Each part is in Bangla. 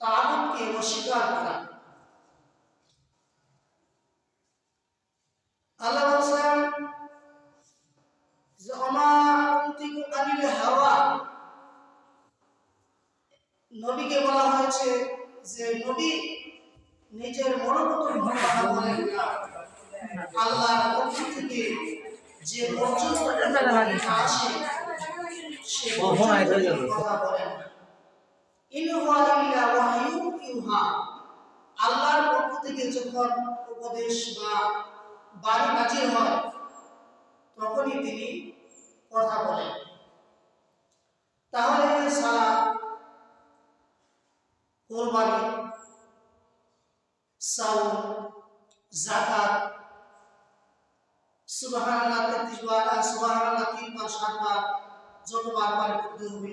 তাগুতকে অস্বীকার করা আল্লাহ বলছেন যে অমা কুনতিকু আনিল হাওয়া নবীকে বলা হয়েছে যে নবী নিজের মনোমত কথা বলেন না আল্লাহর পক্ষ থেকে যে পর্যন্ত আছে সে? কথা বলেন না। আল্লাহর পক্ষ থেকে যখন উপদেশ বা বাণী নাজির হয়, তখনই তিনি কথা বলেন। তাহলে সালাত কোরবানি সাউম জাকাত সুবহানাল্লাহ, তেত্রিশ বার আর সুবহানাল্লাহ তিন বার যতবার করতে হবে।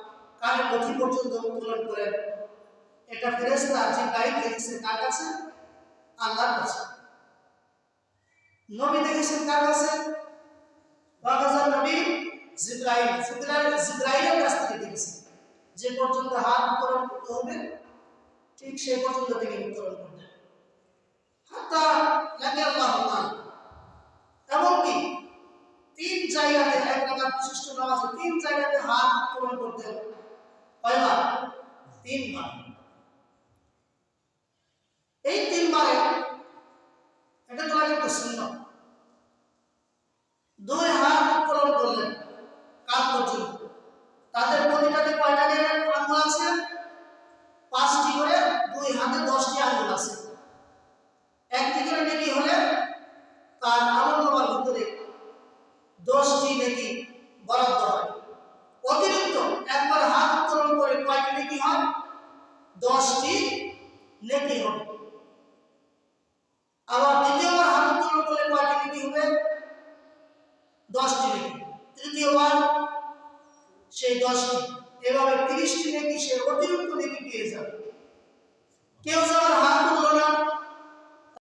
কানের নথি পর্যন্ত উত্তোলন করেন এটা ফেরেশতা জিব্রাইল দেখেছেন কার কাছে? আল্লাহর কাছে। নবী দেখেছেন কার কাছে? বাগাজার নবী জিব্রাইল জিব্রাইল, জিব্রাইলের কাছ থেকে দেখেছেন। যে পর্যন্ত হাত উত্তোলন করতে হবে, ঠিক সেই পর্যন্ত তিনি উত্তোলন করতেন হাত্তা লাগে আল্লাহ এমনকি তিন জায়গাতে এক রাকাত বিশিষ্ট নামাজে তিন জায়গাতে হাত উত্তোলন করতেন। কয়বার? তিনবার। এই তিনবারে এটা সুন্নত দুই হাত উত্তোলন করলেন কাজ তাদের কয়টা করে আঙ্গুল আছে? পাঁচটি করে দুই হাতে দশটি আঙ্গুল আছে। একটি নেকি হলে তার আমলনামার ভিতরে দশটি নেকি বরাদ্দ হয়। অতিরিক্ত একবার হাত উত্তোলন করে কয়টি নেকি হয় দশটি নেকি হবে। আবার দ্বিতীয়বার হাত উত্তোলন করলে কয়টি নেকি হবে? দশটি নেকি তৃতীয়বার সেই দশটি। এভাবে তিরিশটি নেকি সে অতিরিক্ত নেকি পেয়ে যাবে। কেউ যখন হাত